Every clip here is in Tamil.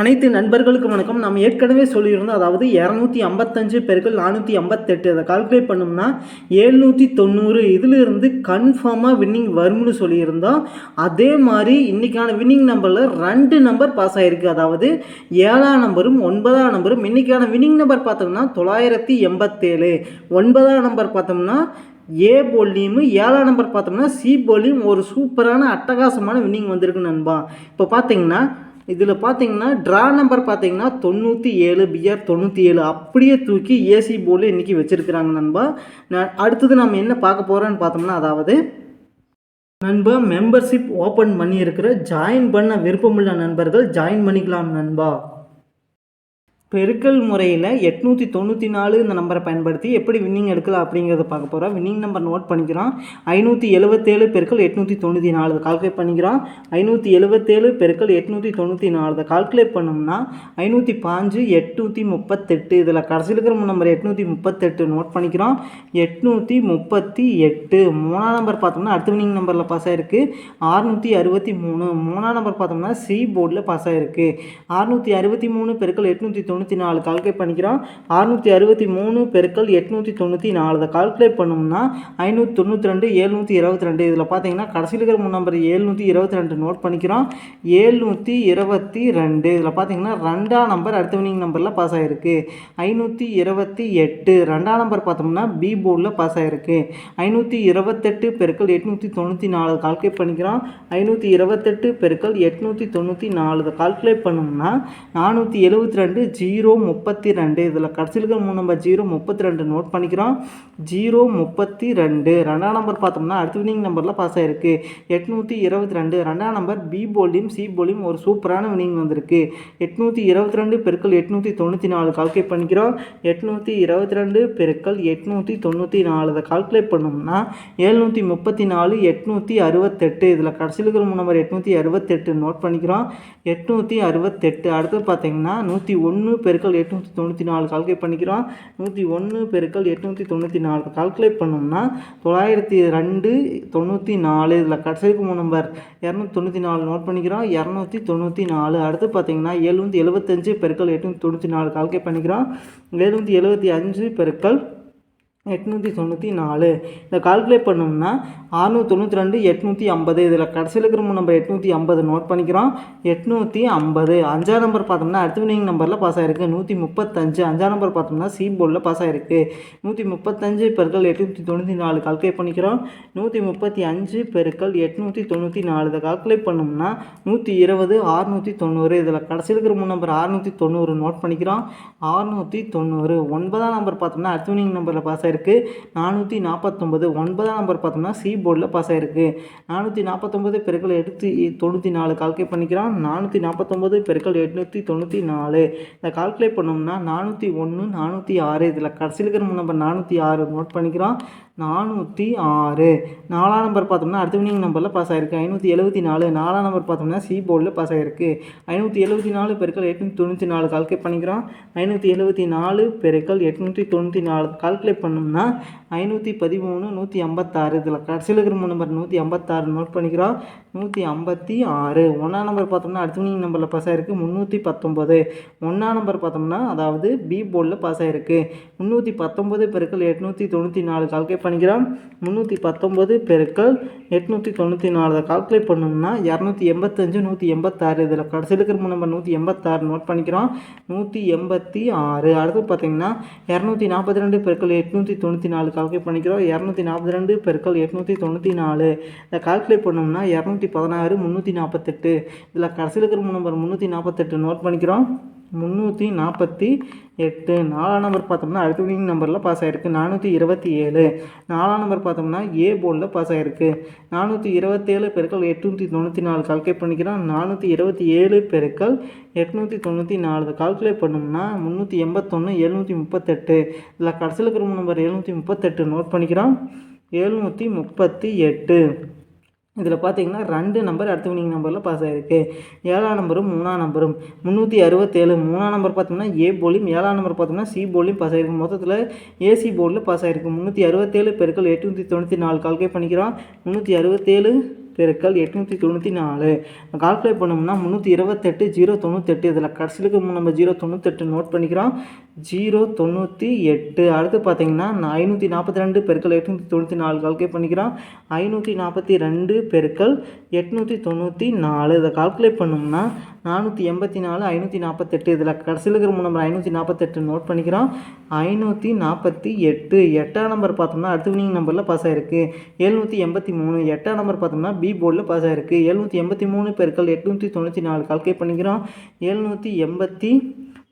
அனைத்து நண்பர்களுக்கும் வணக்கம். நம்ம ஏற்கனவே சொல்லியிருந்தோம் அதாவது இரநூத்தி ஐம்பத்தஞ்சு பெருக்கள் நானூற்றி ஐம்பத்தெட்டு அதை கால்குலேட் பண்ணோம்னா ஏழ்நூற்றி தொண்ணூறு இதிலிருந்து கன்ஃபார்மாக வின்னிங் வரும்னு சொல்லியிருந்தோம். அதே மாதிரி இன்றைக்கான வின்னிங் நம்பரில் ரெண்டு நம்பர் பாஸ் ஆகிருக்கு அதாவது ஏழாம் நம்பரும் ஒன்பதாம் நம்பரும் இன்றைக்கான வின்னிங் நம்பர் பார்த்தோம்னா தொள்ளாயிரத்தி எண்பத்தேழு. ஒன்பதாம் நம்பர் பார்த்தோம்னா ஏ போலியும் ஏழாம் நம்பர் பார்த்தோம்னா சி போலியும் ஒரு சூப்பரான அட்டகாசமான வின்னிங் வந்திருக்கு நண்பா. இப்போ பார்த்தீங்கன்னா இதில் பார்த்தீங்கன்னா ட்ரா நம்பர் பார்த்தீங்கன்னா தொண்ணூற்றி ஏழு பிஆர் தொண்ணூற்றி ஏழு. அப்படியே தூக்கி ஏசி போர்டில் இன்றைக்கி வச்சுருக்கிறாங்க நண்பா. நான் அடுத்தது நம்ம என்ன பார்க்க போகிறோன்னு பார்த்தோம்னா அதாவது நண்பா மெம்பர்ஷிப் ஓப்பன் பண்ணியிருக்கிற ஜாயின் பண்ண விருப்பமுள்ள நண்பர்கள் ஜாயின் பண்ணிக்கலாம் நண்பா. பெருக்கல் முறையில் எட்நூற்றி தொண்ணூற்றி நாலு இந்த நம்பரை பயன்படுத்தி எப்படி வின்னிங் எடுக்கலாம் அப்படிங்கிறத பார்க்க போகிறோம் வின்னிங் நம்பர் நோட் பண்ணிக்கிறோம் ஐநூற்றி எழுபத்தேழு பெருக்கல் எட்நூற்றி தொண்ணூற்றி நாலு கால்குலேட் பண்ணிக்கிறோம் ஐநூற்றி எழுபத்தேழு பெருக்கல் எட்நூற்றி தொண்ணூற்றி நாலு கால்குலேட் பண்ணோம்னா ஐநூற்றி பாஞ்சு எட்நூற்றி முப்பத்தெட்டு இதில் கடைசியில் இருக்கிற நம்பர் எட்நூற்றி முப்பத்தெட்டு நோட் பண்ணிக்கிறோம் எட்நூற்றி முப்பத்தி எட்டு மூணாம் நம்பர் பார்த்தோம்னா அடுத்த வின்னிங் நம்பரில் பாஸ் ஆகிருக்கு ஆறுநூற்றி அறுபத்தி மூணு. மூணாம் நம்பர் பார்த்தோம்னா சி போர்டில் பாஸ் ஆகிருக்கு ஆறுநூற்றி அறுபத்தி மூணு பெருக்கல் எட்நூற்றி தொண்ணூற்றி நாலு கால்குலேட் பண்ணிக்கிறோம். அறுநூற்றி அறுபத்தி மூணு பெருக்கள் எட்நூற்றி தொண்ணூற்றி நாலு. அதை கால்குலேட் பண்ணோம்னா ஐநூற்றி தொண்ணூற்றி ரெண்டு ஏழ்நூற்றி இருபத்தி ரெண்டு. இதில் பார்த்தீங்கன்னா கடைசியில் இருக்கிற மூணு நம்பர் ஏழ்நூற்றி இருபத்தி ரெண்டு நோட் பண்ணிக்கிறோம். ஏழ்நூற்றி இருபத்தி ரெண்டு. இதில் பார்த்தீங்கன்னா ரெண்டாம் நம்பர் அடுத்த வினிங் நம்பரில் பாஸ் ஆகிருக்கு ஐநூற்றி இருபத்தி எட்டு. ரெண்டாம் நம்பர் பார்த்தோம்னா பி போர்டில் பாஸ் ஆகிருக்கு ஐநூற்றி இருபத்தெட்டு பெருக்கள் எட்நூற்றி தொண்ணூற்றி நாலு. கால்குலேட் பண்ணிக்கிறோம். ஐநூற்றி இருபத்தெட்டு பெருக்கள் எட்நூற்றி தொண்ணூற்றி நாலு. இதை கால்குலேட் பண்ணோம்னா நானூற்றி எழுபத்தி ரெண்டு ஜீரோ முப்பத்தி ரெண்டு. இதில் கடைசியில் இருக்கிற மூணு நம்பர் ஜீரோ முப்பத்தி ரெண்டு நோட் பண்ணிக்கிறோம். ஜீரோ முப்பத்தி ரெண்டு. ரெண்டாம் நம்பர் பார்த்தோம்னா அடுத்த வினிங் நம்பரில் பாஸ் ஆகிருக்கு எட்நூற்றி இருபத்தி ரெண்டு. ரெண்டாம் நம்பர் பி போலியும் சி போலியும் ஒரு சூப்பரான வினிங் வந்திருக்கு. எட்நூற்றி இருபத்தி ரெண்டு பெருக்கள் எட்நூற்றி தொண்ணூற்றி நாலு கால்குலேட் பண்ணிக்கிறோம். எட்நூற்றி இருபத்தி ரெண்டு பெருக்கள் எட்நூற்றி தொண்ணூற்றி நாலு. இதை கால்குலேட் பண்ணோம்னா எழுநூற்றி முப்பத்தி நாலு எட்நூற்றி அறுபத்தெட்டு. இதில் கடைசியில் இருக்கிற மூணு நம்பர் எட்நூற்றி அறுபத்தெட்டு நோட் பண்ணிக்கிறோம். எட்நூற்றி அறுபத்தெட்டு. அடுத்து பார்த்தீங்கன்னா நூற்றி ஒன்று பெருக்கள் எட்நூற்றி தொண்ணூற்றி நாலு கால்குலேட் பண்ணிக்கிறோம். நூற்றி ஒன்று பெருக்கள் எட்நூற்றி தொண்ணூற்றி நாலு கால்குலேட் பண்ணோம்னா தொள்ளாயிரத்தி ரெண்டு தொண்ணூற்றி நாலு இதில் கடைசிக்கு மூணு நம்பர் இரநூத்தி தொண்ணூற்றி நாலு நோட் பண்ணிக்கிறோம். இரநூத்தி தொண்ணூற்றி நாலு. அடுத்து பார்த்தீங்கன்னா எழுநூற்றி எழுபத்தஞ்சு பெருக்கள் எட்நூற்றி தொண்ணூற்றி நாலு கால்குலேட் பண்ணிக்கிறோம். எழுநூற்றி எழுபத்தி அஞ்சு பெருக்கள் எட்நூற்றி தொண்ணூற்றி நாலு. இதை கால்குலேட் பண்ணோம்னா அறுநூற்றி தொண்ணூற்றி ரெண்டு எட்நூற்றி ஐம்பது. இதில் கடைசியில் இருக்கிற நம்ம நம்பர் எட்நூற்றி ஐம்பது நோட் பண்ணிக்கிறோம். எட்நூற்றி ஐம்பது. அஞ்சாம் நம்பர் பார்த்தோம்னா அடுத்த வினிங் நம்பரில் பாஸ் ஆகிருக்கு நூற்றி முப்பத்தஞ்சு. அஞ்சாம் நம்பர் பார்த்தோம்னா சி போர்டில் பாஸ் ஆகிருக்கு நூற்றி முப்பத்தஞ்சு பெருக்கள் எட்நூற்றி தொண்ணூற்றி நாலு கால்குலேட் பண்ணிக்கிறோம். நூற்றி முப்பத்தி அஞ்சு பெருக்கள் எட்நூற்றி தொண்ணூற்றி நாலு. இதை கால்குலேட் பண்ணோம்னா நூற்றி இருபது ஆறுநூற்றி தொண்ணூறு. இதில் கடைசியில் இருக்கிற மூணு நம்பர் ஆறுநூற்றி தொண்ணூறு நோட் பண்ணிக்கிறோம். ஆறுநூற்றி தொண்ணூறு. ஒன்பதாம் நம்பர் பார்த்தோம்னா அடுத்த வினிங் நம்பரில் பாஸ் ஆகிருக்கு நானூற்றி நாற்பத்தொம்பது ஒன்பதாம் நம்பர் பார்த்தோம்னா சி போர்டில் பாஸ் ஆகிருக்கு நானூற்றி நாற்பத்தொம்பது பெருக்கள் எடுத்து தொண்ணூற்றி நாலு கால்குலேட் பண்ணிக்கிறோம் நானூற்றி நாற்பத்தொம்பது பெருக்கள் எட்நூற்றி தொண்ணூற்றி நாலு. இதை கால்குலேட் பண்ணோம்னா நானூற்றி ஒன்று நானூற்றி ஆறு இதில் கடைசியில் இருக்கிற நம்பர் நானூற்றி ஆறு நோட் பண்ணிக்கிறோம் நானூற்றி ஆறு. நாலாம் நம்பர் பார்த்தோம்னா அடுத்த வினிங் நம்பரில் பாஸ் ஆகிருக்கு ஐநூற்றி எழுபத்தி நாலு. நாலாம் நம்பர் பார்த்தோம்னா சி போர்டில் பாஸ் ஆகிருக்கு ஐநூற்றி எழுபத்தி நாலு பெருக்கள் எட்நூற்றி தொண்ணூற்றி நாலு கால்குலேட் பண்ணிக்கிறோம். ஐநூற்றி எழுபத்தி நாலு பெருக்கள் எட்நூற்றி தொண்ணூற்றி நாலு கால்குலேட் பண்ணோம்னா ஐநூற்றி பதிமூணு நூற்றி ஐம்பத்தாறு. இதில் கடைசியில் இருக்கிற நம்பர் நூற்றி ஐம்பத்தாறு நோட் பண்ணிக்கிறோம். நூற்றி ஐம்பத்தி ஆறு. ஒன்றாம் நம்பர் பார்த்தோம்னா அடுத்தவனிங் நம்பரில் பாஸ் ஆகிருக்கு முந்நூற்றி பத்தொம்பது ஒன்றாம் நம்பர் பார்த்தோம்னா அதாவது பி போர்டில் பாஸ் ஆகிருக்கு முந்நூற்றி பத்தொம்பது பெருக்கள் எட்நூற்றி தொண்ணூற்றி நாலு கால்குலேட் பண்ணிக்கிறோம். முந்நூற்றி பத்தொம்பது பெருக்கள் எட்நூற்றி தொண்ணூற்றி நாலு அதை கால்குலேட் பண்ணோம்னா இரநூத்தி எண்பத்தஞ்சு நூற்றி எண்பத்தாறு. இதில் கடைசியில் இருக்கிற நம்பர் நூற்றி எண்பத்தாறு நோட் பண்ணிக்கிறோம். நூற்றி எண்பத்தி ஆறு. அடுத்து பார்த்தீங்கன்னா இரநூத்தி நாற்பத்தி ரெண்டு பெருக்கள் எட்நூற்றி தொண்ணூற்றி நாலு கால்குலேட் பண்ணிக்கிறோம். இரநூத்தி நாற்பத்தி ரெண்டு பெருக்கள் எட்நூற்றி தொண்ணூற்றி நாலு. இதை கால்குலேட் பண்ணோம்னா இரநூத்தி பதினாறு முந்நூற்றி நாற்பத்தெட்டு. இதில் கடைசியில் இருக்கிற மூணு நம்பர் முந்நூற்றி நாற்பத்தெட்டு நோட் பண்ணிக்கிறோம். முந்நூற்றி நாற்பத்தி எட்டு. நாலாம் நம்பர் பார்த்தோம்னா அடுத்த வினிங் நம்பரில் பாஸ் ஆகிருக்கு நானூற்றி இருபத்தி ஏழு. நாலாம் நம்பர் பார்த்தோம்னா ஏ போர்டில் பாஸ் ஆகிருக்கு நானூற்றி இருபத்தேழு பெருக்கள் எட்நூற்றி தொண்ணூற்றி நாலு கால்குலேட் பண்ணிக்கிறோம். நானூற்றி இருபத்தி ஏழு பெருக்கள் எட்நூற்றி தொண்ணூற்றி நாலு. கால்குலேட் பண்ணோம்னா முந்நூற்றி எண்பத்தொன்று எழுநூற்றி முப்பத்தெட்டு. இதில் கடைசியில் இருக்கிற நம்பர் எழுநூற்றி முப்பத்தெட்டு நோட் பண்ணிக்கிறோம். எழுநூற்றி முப்பத்தி எட்டு. இதில் பார்த்தீங்கன்னா ரெண்டு நம்பர் அடுத்த வினிங் நம்பரில் பாஸ் ஆகிருக்கு ஏழாம் நம்பரும் மூணாம் நம்பரும் முந்நூற்றி அறுபத்தேழு மூணாம் நம்பர் பார்த்தோம்னா ஏ போலியும் ஏழாம் நம்பர் பார்த்தோம்னா சி போலியும் பாஸ் ஆகிருக்கு மொத்தத்தில் ஏசி போர்டில் பாஸ் ஆகிருக்கு முந்நூற்றி அறுபத்தேழு பெருக்கள் எட்நூற்றி தொண்ணூற்றி நாலு கால்குலேட் பண்ணிக்கிறோம். முந்நூற்றி அறுபத்தேழு பெருக்கல் எட்நூற்றி தொண்ணூற்றி நாலு. கால்குலேட் பண்ணோம்னா முந்நூற்றி இருபத்தெட்டு ஜீரோ தொண்ணூத்தெட்டு. இதில் கடைசிலுக்கு நம்ம ஜீரோ தொண்ணூத்தெட்டு நோட் பண்ணிக்கிறோம். ஜீரோ தொண்ணூற்றி எட்டு. அடுத்து பார்த்தீங்கன்னா ஐநூற்றி நாற்பத்தி ரெண்டு பெருக்கள் எட்நூற்றி தொண்ணூற்றி நாலு கால்குலேட் பண்ணிக்கிறோம். ஐநூற்றி நாற்பத்தி ரெண்டு பெருக்கள் எட்நூற்றி தொண்ணூற்றி நாலு. இதை கால்குலேட் பண்ணோம்னா நானூற்றி எண்பத்தி நாலு ஐநூற்றி நாற்பத்தெட்டு இதில் கடைசியில் இருக்கிற நம்பர் ஐநூற்றி நாற்பத்தெட்டு நோட் பண்ணிக்கிறோம். ஐநூற்றி நாற்பத்தி எட்டு எட்டாம் நம்பர் பார்த்தோம்னா அடுத்த வினிங் நம்பரில் பாஸ் ஆயிருக்கு. எழுநூற்றி எண்பத்தி மூணு எட்டாம் நம்பர் பார்த்தோம்னா பி போர்டில் பாஸ் ஆயிருக்கு. எழுநூற்றி எண்பத்தி மூணு பெருக்கள் எட்நூற்றி தொண்ணூற்றி நாலு கால்குலேட் பண்ணிக்கிறோம். எழுநூற்றி எண்பத்தி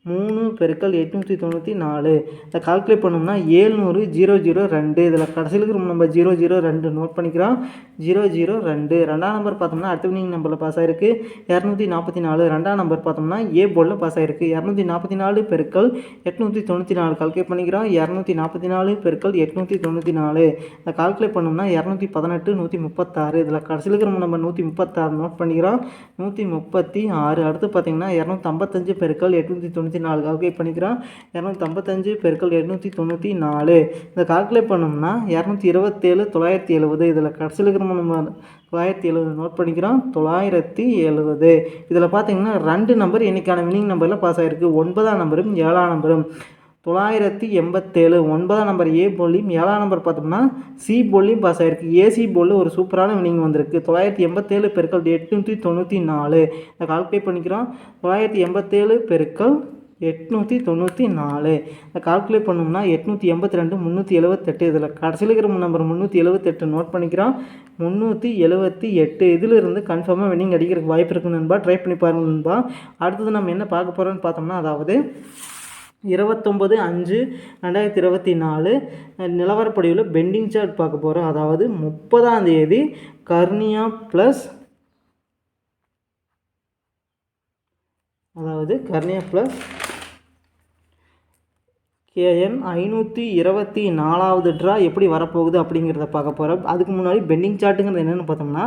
மூணு பெருக்கல் எட்நூற்றி தொண்ணூற்றி நாலு. இதை கால்குலேட் பண்ணோம்னா ஏழ்நூறு ஜீரோ ஜீரோ ரெண்டு. இதில் கடைசியில் இருக்கிற நம்ம ஜீரோ ஜீரோ ரெண்டு நோட் பண்ணிக்கிறோம். ஜீரோ ஜீரோ ரெண்டு. ரெண்டாம் நம்பர் பார்த்தோம்னா அடுத்த வினிங் நம்பரில் பாஸ் ஆயிருக்கு. இரநூத்தி நாற்பத்தி நாலு. ரெண்டாம் நம்பர் பார்த்தோம்னா ஏ போர்டில் பாஸ் ஆயிருக்கு. இரநூத்தி நாற்பத்தி நாலு பெருக்கள் எட்நூற்றி தொண்ணூற்றி நாலு. கால்குலேட் பண்ணிக்கிறோம். இரநூத்தி நாற்பத்தி நாலு பெருக்கள் எட்நூற்றி தொண்ணூற்றி நாலு. இதை கால்குலேட் பண்ணோம்னா இரநூத்தி பதினெட்டு நூற்றி முப்பத்தாறு. இதில் கடைசியில் இருக்கிற நம்ம நூற்றி முப்பத்தாறு நோட் பண்ணிக்கிறோம். நூற்றி முப்பத்தி ஆறு. அடுத்து பார்த்தீங்கன்னா இரநூத்தம்பத்தஞ்சு பெருக்கல் எட்நூற்றி தொண்ணூற்றி நாலு கால்குலேட் பண்ணிக்கிறோம் இரநூத்தம்பத்தஞ்சு பெருக்கள் எட்நூற்றி தொண்ணூற்றி நாலு. இந்த கால்குலேட் பண்ணோம்னா இரநூத்தி இருபத்தேழு தொள்ளாயிரத்தி எழுபது இதில் கடைசியில் இருக்கிற நம்ம தொள்ளாயிரத்தி எழுபது நோட் பண்ணிக்கிறோம். தொள்ளாயிரத்தி எழுபது இதில் பார்த்தீங்கன்னா ரெண்டு நம்பர் இன்றைக்கான வினிங் நம்பரில் பாஸ் ஆகிருக்கு ஒன்பதாம் நம்பரும் ஏழாம் நம்பரும் தொள்ளாயிரத்தி எண்பத்தேழு ஒன்பதாம் நம்பர் ஏ போலியும் ஏழாம் நம்பர் பார்த்தோம்னா சி போலியும் பாஸ் ஆகிருக்கு ஏசி போலில் ஒரு சூப்பரான வினிங் வந்திருக்கு. தொள்ளாயிரத்தி எண்பத்தேழு பெருக்கள் எட்நூற்றி தொண்ணூற்றி நாலு. இதை கால்குலேட் பண்ணிக்கிறோம். தொள்ளாயிரத்தி எண்பத்தேழு பெருக்கள் எட்நூற்றி தொண்ணூற்றி நாலு. அதை கால்குலேட் பண்ணோம்னா எட்நூற்றி எண்பத்தி ரெண்டு முந்நூற்றி எழுபத்தெட்டு இதில் கடைசியில் இருக்கிற நம்பர் முந்நூற்றி எழுபத்தெட்டு நோட் பண்ணிக்கிறோம். முந்நூற்றி எழுபத்தி எட்டு. இதிலிருந்து கன்ஃபார்மாக வினிங் அடிக்கிறதுக்கு வாய்ப்பு இருக்குது நண்பா. ட்ரை பண்ணி பாருங்க நண்பா. அடுத்தது நம்ம என்ன பார்க்க போகிறோம்னு பார்த்தோம்னா அதாவது இருபத்தொம்பது அஞ்சு ரெண்டாயிரத்தி இருபத்தி நாலு. நிலவரப்படியில் பெண்டிங் சார்ட் பார்க்க போகிறோம் அதாவது முப்பதாம் தேதி கர்னியா ப்ளஸ் அதாவது கர்னியா ப்ளஸ் கேஎன் ஐநூற்றி இருபத்தி நாலாவது ட்ரா எப்படி வரப்போகுது அப்படிங்கிறத பார்க்க போகிறோம் அதுக்கு முன்னாடி பெண்டிங் சார்ட்டுங்கிறது என்னென்னு பார்த்தோம்னா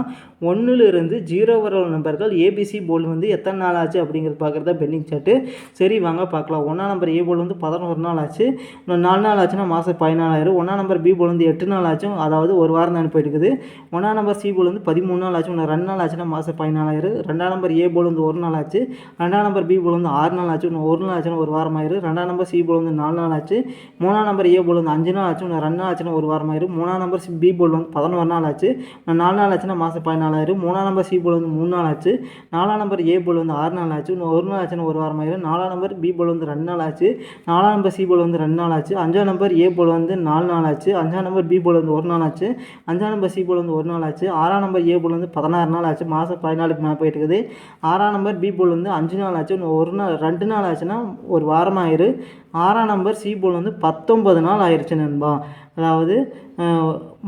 ஒன்றுலேருந்து ஜீரோ வர நம்பர்கள் ஏபிசி போல் வந்து எத்தனை நாள் ஆச்சு அப்படிங்கிறது பார்க்குறதா பெண்டிங் சார்ட்டு சரி வாங்க பார்க்கலாம். ஒன்றாம் நம்பர் ஏ போல் வந்து பதினோரு நாள் ஆச்சு. இன்னும் நாலு நாள் ஆச்சுன்னா மாதம் பதினாலாயிரம். ஒன்றாம் நம்பர் பி போல் வந்து எட்டு நாள் ஆச்சும் அதாவது ஒரு வாரம் தான் போயிருக்குது ஒன்றா ஒன்றாம் நம்பர் சி போல் வந்து பதிமூணு நாள் ஆச்சு இன்னும் ரெண்டு நாள் ஆச்சுன்னா மாதம் பதினாலாயிரம். ரெண்டாம் நம்பர் ஏ போல் வந்து ஒரு நாள் ஆச்சு. ரெண்டாம் நம்பர் பி போல் வந்து ஆறு நாள் ஆச்சு இன்னும் ஒரு நாள் ஆச்சுன்னா ஒரு வாரம் ஆயிரும். ரெண்டாம் நம்பர் சி போல் வந்து நாலு நாள் ஆச்சு மூணாம் நம்பர் ஏ போல் வந்து அஞ்சு நாள் ஆச்சு இன்னும் ரெண்டு நாள் ஆச்சுன்னா ஒரு வாரம் ஆயிரும் மூணாம் நம்பர் சி பி போல் வந்து பதினோரு நாள் ஆச்சு நாலு நாள் ஆச்சுன்னா மாதம் பதினாலாயிரம் மூணாம் நம்பர் சி போல் வந்து மூணு நாள் ஆச்சு நாலாம் நம்பர் ஏ போல் வந்து ஆறு நாள் ஆச்சு இன்னும் ஒரு நாள் ஆச்சுன்னா ஒரு வாரம் ஆயிரும் நாலாம் நம்பர் பி போல் வந்து ரெண்டு நாள் ஆச்சு நாலாம் நம்பர் சி போல் வந்து ரெண்டு நாள் ஆச்சு அஞ்சாம் நம்பர் ஏ போல் வந்து நாலு நாள் ஆச்சு அஞ்சாம் நம்பர் பி போல் வந்து ஒரு நாள் ஆச்சு அஞ்சாம் நம்பர் சி போல் வந்து ஒரு நாள் ஆச்சு ஆறாம் நம்பர் ஏ போல் வந்து பதினாறு நாள் ஆச்சு மாதம் பதினாலுக்கு மேலே போயிட்டு இருக்குது ஆறாம் நம்பர் பி போல் வந்து அஞ்சு நாள் ஆச்சு இன்னும் ஒரு நாள் ரெண்டு நாள் ஆச்சுன்னா ஒரு வாரம் ஆயிரும் ஆறாம் நம்பர் சி போல் வந்து பத்தொன்பது நாள் ஆயிடுச்சு நண்பா. அதாவது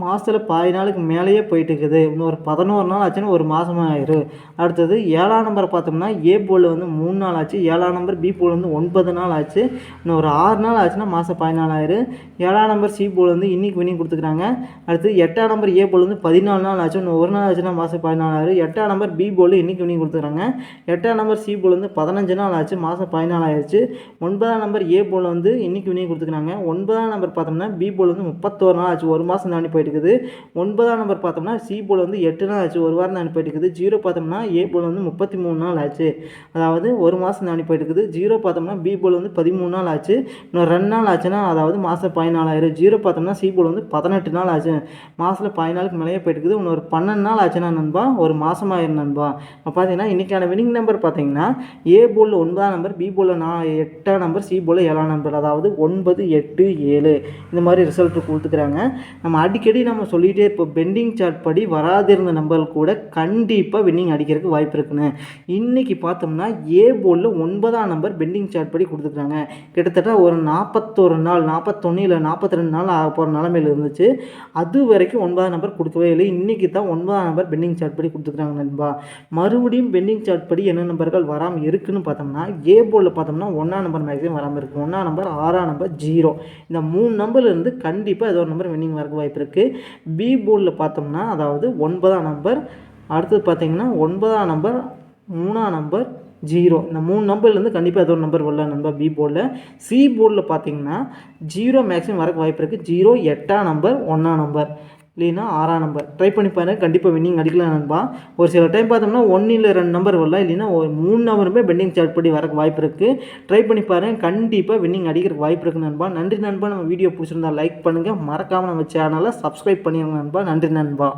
மாதத்தில் பாதி நாளுக்கு மேலேயே போயிட்டு இருக்குது இன்னொரு பதினோரு நாள் ஆச்சுன்னா ஒரு மாதமாக ஆயிரும் அடுத்தது ஏழாம் நம்பர் பார்த்தோம்னா ஏ போல் வந்து மூணு நாள் ஆச்சு. ஏழாம் நம்பர் பி போல் வந்து ஒன்பது நாள் ஆச்சு. இன்னும் ஒரு ஆறு நாள் ஆச்சுன்னா மாதம் பதினாலு ஆயிரும் ஏழாம் நம்பர் சி போல் வந்து இன்னைக்கு வினிங் கொடுத்துக்கிறாங்க அடுத்து எட்டாம் நம்பர் ஏ போல் வந்து பதினாலு நாள் ஆச்சு. இன்னும் ஒரு நாள் ஆச்சுன்னா மாதம் பதினாலாயிரம் எட்டாம் நம்பர் பி போல் இன்றைக்கி வினிங் கொடுத்துக்கிறாங்க எட்டாம் நம்பர் சி போல் வந்து பதினஞ்சு நாள் ஆச்சு. மாதம் பதினாலாயிருச்சு ஒன்பதாம் நம்பர் ஏ போல் வந்து இன்னைக்கு வினிங் கொடுத்துக்கிறாங்க ஒன்பதாம் நம்பர் பார்த்தோம்னா பி போல் வந்து முப்பத்தோரு நாள் ஆச்சு. ஒரு மாதம் தாண்டி போயிட்டு இருக்குது ஒன்பதாம் நம்பர் பார்த்தோம்னா சி போல் வந்து எட்டு நாள் ஆச்சு. ஒரு வாரம் தான் போயிட்டு இருக்குது ஜீரோ பார்த்தோம்னா ஏ போல் வந்து முப்பத்தி மூணு நாள் ஆச்சு. அதாவது ஒரு மாதம் தான் போயிட்டு ஜீரோ பார்த்தோம்னா பி போல் வந்து பதிமூணு நாள் ஆச்சு. இன்னும் ரெண்டு நாள் ஆச்சுன்னா அதாவது மாதம் பதினாலாயிரம். ஜீரோ பார்த்தோம்னா சி போல் வந்து பதினெட்டு நாள் ஆச்சு. மாதத்தில் பதினாலுக்கு மேலேயே போயிட்டு இருக்குது இன்னும் ஒரு பன்னெண்டு நாள் ஆச்சுன்னா நண்பா ஒரு மாதம் ஆயிரம் நண்பா. இப்போ பார்த்தீங்கன்னா இன்றைக்கான வினிங் நம்பர் பார்த்தீங்கன்னா ஏ போலில் ஒன்பதாம் நம்பர் பி போலில் நான் எட்டாம் நம்பர் சி போலில் ஏழாம் நம்பர் அதாவது ஒன்பது எட்டு ஏழு. இந்த மாதிரி ரிசல்ட் கொடுத்துக்கிறாங்க. நம்ம அடிக்கடி நம்ம சொல்லிகிட்டே இப்போ பெண்டிங் சார்ட் படி வராதிருந்த நம்பர்கள் கூட கண்டிப்பாக வின்னிங் அடிக்கிறதுக்கு வாய்ப்பு இருக்குன்னு. இன்றைக்கி பார்த்தோம்னா ஏ போர்டில் ஒன்பதாம் நம்பர் பெண்டிங் சார்ட் படி கொடுத்துருக்காங்க. கிட்டத்தட்ட ஒரு நாற்பத்தொரு நாள் நாற்பத்தொன்று இல்லை நாற்பத்தி ரெண்டு நாள் ஆக போகிற நிலமையில் இருந்துச்சு. அது வரைக்கும் ஒன்பதாம் நம்பர் கொடுக்கவே இல்லை. இன்றைக்கி தான் ஒன்பதாம் நம்பர் பெண்டிங் சார்ட் படி கொடுத்துருக்காங்க நண்பா. மறுபடியும் பெண்டிங் சார்ட் படி என்ன நம்பர்கள் வராமல் இருக்குன்னு பார்த்தோம்னா ஏ போர்டில் பார்த்தோம்னா ஒன்றாம் நம்பர் மேக்ஸிமம் வராமல் இருக்குது ஒன்றாம் நம்பர் ஆறாம் நம்பர் ஜீரோ இந்த மூணு நம்பர்லேருந்து கண்டிப்பாக ஏதோ ஒரு நம்பர் வின்னிங் வரக்கு வாய்ப்பு இருக்குது பி போர்டில் பார்த்தோம்னா அதாவது ஒன்பதாம் நம்பர் அடுத்தது பார்த்திங்கன்னா ஒன்பதாம் நம்பர் மூணாம் நம்பர் ஜீரோ இந்த மூணு நம்பர்லேருந்து கண்டிப்பாக ஏதோ ஒரு நம்பர் வரல நம்பர் பி போர்டில் சி போர்டில் பார்த்தீங்கன்னா ஜீரோ மேக்ஸிமம் வரக்கு வாய்ப்பு இருக்குது ஜீரோ எட்டாம் நம்பர் ஒன்றாம் நம்பர் இல்லைன்னா ஆறாம் நம்பர் ட்ரை பண்ணி பாருங்க. கண்டிப்பாக வின்னிங் அடிக்கலாம் நண்பா. ஒரு சில டைம் பார்த்தோம்னா ஒன்று இல்லை ரெண்டு நம்பர் வரலாம். இல்லைன்னா ஒரு மூணு நம்பருமே பெண்டிங் சார்ட் படி வரக்கு வாய்ப்பு இருக்குது ட்ரை பண்ணி பாருங்க. கண்டிப்பாக வின்னிங் அடிக்கிறதுக்கு வாய்ப்பு இருக்குது நண்பா. நன்றி நண்பா. நம்ம வீடியோ பிடிச்சிருந்தா லைக் பண்ணுங்கள் மறக்காமல் நம்ம சேனலை சப்ஸ்கிரைப் பண்ணிடுங்க நண்பா. நன்றி நண்பா.